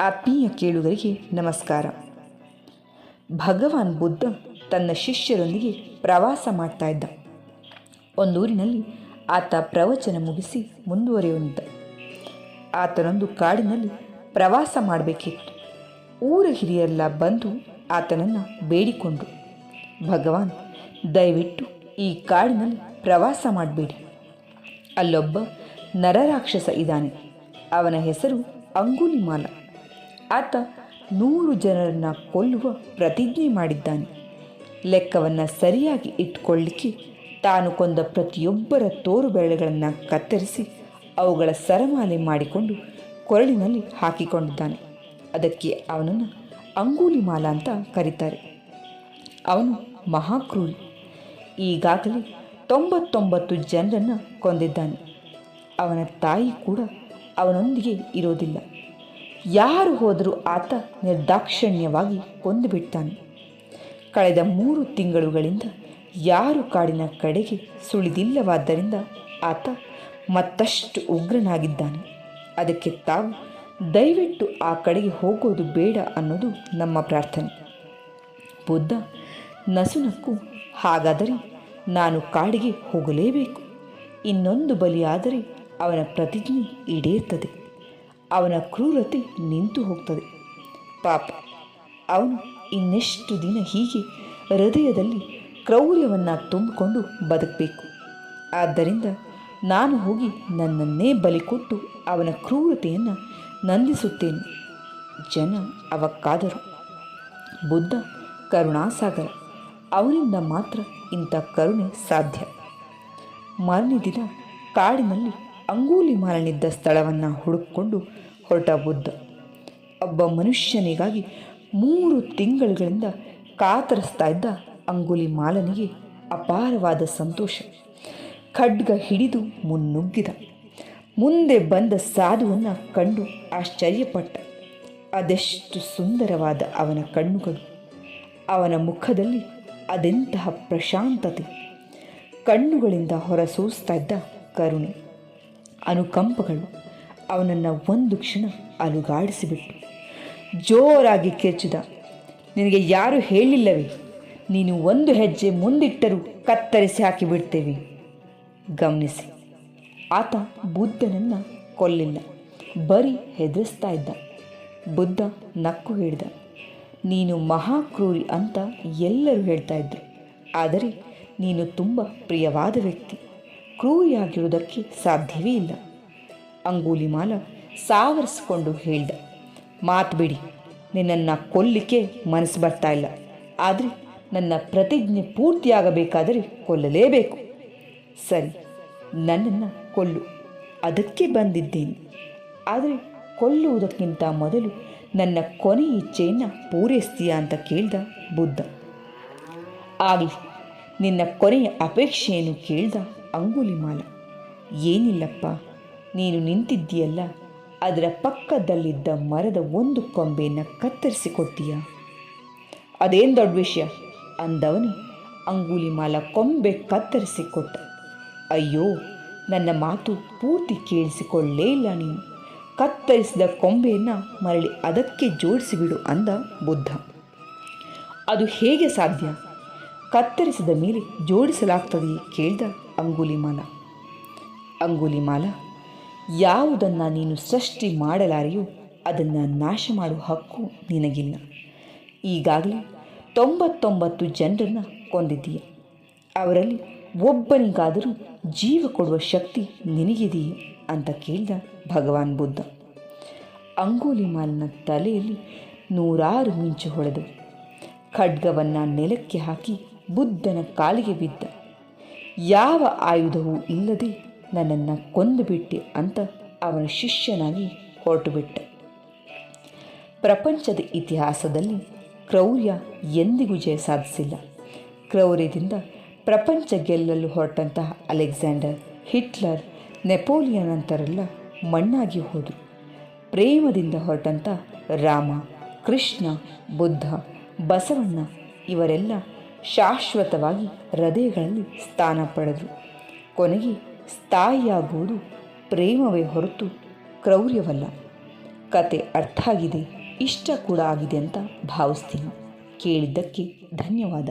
ಆತ್ಮೀಯ ಕೇಳುಗರಿಗೆ ನಮಸ್ಕಾರ. ಭಗವಾನ್ ಬುದ್ಧ ತನ್ನ ಶಿಷ್ಯರೊಂದಿಗೆ ಪ್ರವಾಸ ಮಾಡ್ತಾ ಇದ್ದ. ಒಂದೂರಿನಲ್ಲಿ ಆತ ಪ್ರವಚನ ಮುಗಿಸಿ ಮುಂದುವರೆಯುವಂತ. ಆತನೊಂದು ಕಾಡಿನಲ್ಲಿ ಪ್ರವಾಸ ಮಾಡಬೇಕಿತ್ತು. ಊರ ಹಿರಿಯರೆಲ್ಲ ಬಂದು ಆತನನ್ನು ಬೇಡಿಕೊಂಡರು ಭಗವಾನ್, ದಯವಿಟ್ಟು ಈ ಕಾಡಿನಲ್ಲಿ ಪ್ರವಾಸ ಮಾಡಬೇಡಿ. ಅಲ್ಲೊಬ್ಬ ನರರಾಕ್ಷಸ ಇದ್ದಾನೆ. ಅವನ ಹೆಸರು ಅಂಗುಲಿಮಾಲ. ಆತ ನೂರು ಜನರನ್ನು ಕೊಲ್ಲುವ ಪ್ರತಿಜ್ಞೆ ಮಾಡಿದ್ದಾನೆ. ಲೆಕ್ಕವನ್ನು ಸರಿಯಾಗಿ ಇಟ್ಕೊಳ್ಳಿಕ್ಕೆ ತಾನು ಕೊಂದ ಪ್ರತಿಯೊಬ್ಬರ ತೋರು ಬೆರಳುಗಳನ್ನು ಕತ್ತರಿಸಿ ಅವುಗಳ ಸರಮಾಲೆ ಮಾಡಿಕೊಂಡು ಕೊರಳಿನಲ್ಲಿ ಹಾಕಿಕೊಂಡಿದ್ದಾನೆ. ಅದಕ್ಕೆ ಅವನನ್ನು ಅಂಗುಲಿಮಾಲ ಅಂತ ಕರೀತಾರೆ. ಅವನು ಮಹಾಕ್ರೂರಿ. ಈಗಾಗಲೇ ತೊಂಬತ್ತೊಂಬತ್ತು ಜನರನ್ನು ಕೊಂದಿದ್ದಾನೆ. ಅವನ ತಾಯಿ ಕೂಡ ಅವನೊಂದಿಗೆ ಇರೋದಿಲ್ಲ. ಯಾರು ಹೋದರೂ ಆತ ನಿರ್ದಾಕ್ಷಿಣ್ಯವಾಗಿ ಕೊಂದುಬಿಡ್ತಾನೆ ಕಳೆದ ಮೂರು ತಿಂಗಳುಗಳಿಂದ ಯಾರು ಕಾಡಿನ ಕಡೆಗೆ ಸುಳಿದಿಲ್ಲವಾದ್ದರಿಂದ ಆತ ಮತ್ತಷ್ಟು ಉಗ್ರನಾಗಿದ್ದಾನೆ. ಅದಕ್ಕೆ ತಾವು ದಯವಿಟ್ಟು ಆ ಕಡೆಗೆ ಹೋಗೋದು ಬೇಡ ಅನ್ನೋದು ನಮ್ಮ ಪ್ರಾರ್ಥನೆ. ಬುದ್ಧ ನಸುನಕ್ಕು, ಹಾಗಾದರೆ ನಾನು ಕಾಡಿಗೆ ಹೋಗಲೇಬೇಕು. ಇನ್ನೊಂದು ಬಲಿಯಾದರೆ ಅವನ ಪ್ರತಿಜ್ಞೆ ಈಡೇರ್ತದೆ. ಅವನ ಕ್ರೂರತೆ ನಿಂತು ಹೋಗ್ತದೆ. ಪಾಪ. ಅವನು ಇನ್ನೆಷ್ಟು ದಿನ ಹೀಗೆ ಹೃದಯದಲ್ಲಿ ಕ್ರೌರ್ಯವನ್ನು ತುಂಬಿಕೊಂಡು ಬದುಕಬೇಕು. ಆದ್ದರಿಂದ ನಾನು ಹೋಗಿ ನನ್ನನ್ನೇ ಬಲಿ ಕೊಟ್ಟು ಅವನ ಕ್ರೂರತೆಯನ್ನು ನಂದಿಸುತ್ತೇನೆ. ಜನ ಅವಕ್ಕಾದರು. ಬುದ್ಧ, ಕರುಣಾಸಾಗರ ಅವರಿಂದ ಮಾತ್ರ ಇಂಥ ಕರುಣೆ ಸಾಧ್ಯ. ಮಾರನೇ ದಿನ ಕಾಡಿನಲ್ಲಿ ಅಂಗೂಲಿ ಮಾಲನಿದ್ದ ಸ್ಥಳವನ್ನು ಹುಡುಕಿಕೊಂಡು ಹೊರಟ ಬುದ್ಧ. ಒಬ್ಬ ಮನುಷ್ಯನಿಗಾಗಿ ಮೂರು ತಿಂಗಳುಗಳಿಂದ ಕಾತರಿಸ್ತಾ ಇದ್ದ ಅಂಗುಲಿ ಮಾಲನಿಗೆ ಅಪಾರವಾದ ಸಂತೋಷ. ಖಡ್ಗ ಹಿಡಿದು ಮುನ್ನುಗ್ಗಿದ. ಮುಂದೆ ಬಂದ ಸಾಧುವನ್ನು ಕಂಡು ಆಶ್ಚರ್ಯಪಟ್ಟ. ಅದೆಷ್ಟು ಸುಂದರವಾದ ಅವನ ಕಣ್ಣುಗಳು. ಅವನ ಮುಖದಲ್ಲಿ ಅದೆಂತಹ ಪ್ರಶಾಂತತೆ. ಕಣ್ಣುಗಳಿಂದ ಹೊರಸೂಸ್ತಾ ಇದ್ದ ಕರುಣೆ. ಅನುಕಂಪಗಳು ಅವನನ್ನು ಒಂದು ಕ್ಷಣ ಅಲುಗಾಡಿಸಿಬಿಟ್ಟು ಜೋರಾಗಿ ಕೆಚ್ಚಿದ ನಿನಗೆ ಯಾರು ಹೇಳಿಲ್ಲವೇ? ನೀನು ಒಂದು ಹೆಜ್ಜೆ ಮುಂದಿಟ್ಟರೂ ಕತ್ತರಿಸಿ ಹಾಕಿಬಿಡ್ತೇವೆ. ಗಮನಿಸಿ, ಆತ ಬುದ್ಧನನ್ನು ಕೊಲ್ಲಿಲ್ಲ, ಬರೀ ಹೆದರಿಸ್ತಾ ಇದ್ದ. ಬುದ್ಧ ನಕ್ಕು ಹಿಡಿದ, ನೀನು ಮಹಾಕ್ರೂರಿ ಅಂತ ಎಲ್ಲರೂ ಹೇಳ್ತಾ ಇದ್ದರು ಆದರೆ ನೀನು ತುಂಬ ಪ್ರಿಯವಾದ ವ್ಯಕ್ತಿ. ಕ್ರೂರಿಯಾಗಿರುವುದಕ್ಕೆ ಸಾಧ್ಯವೇ ಇಲ್ಲ. ಅಂಗೂಲಿಮಾಲ ಸಾವರಿಸಿಕೊಂಡು ಹೇಳ್ದ, ಮಾತು ಬಿಡಿ, ನಿನ್ನನ್ನು ಕೊಲ್ಲಿಕ್ಕೆ ಮನಸ್ಸು ಬರ್ತಾ ಇಲ್ಲ. ಆದರೆ ನನ್ನ ಪ್ರತಿಜ್ಞೆ ಪೂರ್ತಿಯಾಗಬೇಕಾದರೆ ಕೊಲ್ಲಲೇಬೇಕು. ಸರಿ, ನನ್ನನ್ನು ಕೊಲ್ಲು. ಅದಕ್ಕೆ ಬಂದಿದ್ದೇನೆ. ಆದರೆ ಕೊಲ್ಲುವುದಕ್ಕಿಂತ ಮೊದಲು ನನ್ನ ಕೊನೆ ಇಚ್ಛೆಯನ್ನು ಪೂರೈಸ್ತೀಯಾ ಅಂತ ಕೇಳ್ದ ಬುದ್ಧ. ಆಗಲಿ, ನಿನ್ನ ಕೊನೆಯ ಅಪೇಕ್ಷೆಯನ್ನು ಕೇಳ್ದ ಅಂಗುಲಿಮಾಲ. ಏನಿಲ್ಲಪ್ಪ, ನೀನು ನಿಂತಿದ್ದೀಯಲ್ಲ? ಅದರ ಪಕ್ಕದಲ್ಲಿದ್ದ ಮರದ ಒಂದು ಕೊಂಬೆಯನ್ನು ಕತ್ತರಿಸಿಕೊಡ್ತೀಯ? ಅದೇನು ದೊಡ್ಡ ವಿಷಯ? ಅಂದವನೇ ಅಂಗುಲಿಮಾಲ ಕೊಂಬೆ ಕತ್ತರಿಸಿಕೊಟ್ಟ. ಅಯ್ಯೋ, ನನ್ನ ಮಾತು ಪೂರ್ತಿ ಕೇಳಿಸಿಕೊಳ್ಳೇ ಇಲ್ಲ ನೀನು. ಕತ್ತರಿಸಿದ ಕೊಂಬೆಯನ್ನು ಮರಳಿ ಅದಕ್ಕೆ ಜೋಡಿಸಿಬಿಡು ಅಂದ ಬುದ್ಧ. ಅದು ಹೇಗೆ ಸಾಧ್ಯ? ಕತ್ತರಿಸಿದ ಮೇಲೆ ಜೋಡಿಸಲಾಗ್ತದೆಯೇ ಕೇಳ್ದ ಅಂಗುಲಿಮಾಲ. ಅಂಗುಲಿಮಾಲ, ಯಾವುದನ್ನು ನೀನು ಸೃಷ್ಟಿ ಮಾಡಲಾರೆಯೋ ಅದನ್ನು ನಾಶ ಮಾಡುವ ಹಕ್ಕು ನಿನಗಿಲ್ಲ. ಈಗಾಗಲೇ ತೊಂಬತ್ತೊಂಬತ್ತು ಜನರನ್ನು ಕೊಂದಿದ್ದೀಯ. ಅವರಲ್ಲಿ ಒಬ್ಬನಿಗಾದರೂ ಜೀವ ಕೊಡುವ ಶಕ್ತಿ ನಿನಗಿದೆಯೇ ಅಂತ ಕೇಳಿದ ಭಗವಾನ್ ಬುದ್ಧ. ಅಂಗುಲಿಮಾಲನ ತಲೆಯಲ್ಲಿ ನೂರಾರು ಮಿಂಚು ಹೊಡೆದು ಖಡ್ಗವನ್ನು ನೆಲಕ್ಕೆ ಹಾಕಿ ಬುದ್ಧನ ಕಾಲಿಗೆ ಬಿದ್ದ. ಯಾವ ಆಯುಧವೂ ಇಲ್ಲದೆ ನನ್ನನ್ನು ಕೊಂದುಬಿಟ್ಟೆ ಅಂತ ಅವನ ಶಿಷ್ಯನಾಗಿ ಹೊರಟುಬಿಟ್ಟ ಪ್ರಪಂಚದ ಇತಿಹಾಸದಲ್ಲಿ ಕ್ರೌರ್ಯ ಎಂದಿಗೂ ಜಯ ಸಾಧಿಸಿಲ್ಲ. ಕ್ರೌರ್ಯದಿಂದ ಪ್ರಪಂಚ ಗೆಲ್ಲಲು ಹೊರಟಂತಹ ಅಲೆಕ್ಸಾಂಡರ್, ಹಿಟ್ಲರ್ ನೆಪೋಲಿಯನ್ ಅಂತರೆಲ್ಲ ಮಣ್ಣಾಗಿ ಹೋದರು. ಪ್ರೇಮದಿಂದ ಹೊರಟಂಥ ರಾಮ, ಕೃಷ್ಣ, ಬುದ್ಧ, ಬಸವಣ್ಣ ಇವರೆಲ್ಲ ಶಾಶ್ವತವಾಗಿ ಹೃದಯಗಳಲ್ಲಿ ಸ್ಥಾನ ಪಡೆದರು. ಕೊನೆಗೆ ಸ್ಥಾಯಿಯಾಗುವುದು ಪ್ರೇಮವೇ ಹೊರತು ಕ್ರೌರ್ಯವಲ್ಲ. ಕತೆ ಅರ್ಥ ಆಗಿದೆ, ಇಷ್ಟ ಕೂಡ ಆಗಿದೆ ಅಂತ ಭಾವಿಸ್ತೀನಿ. ಕೇಳಿದ್ದಕ್ಕೆ ಧನ್ಯವಾದ.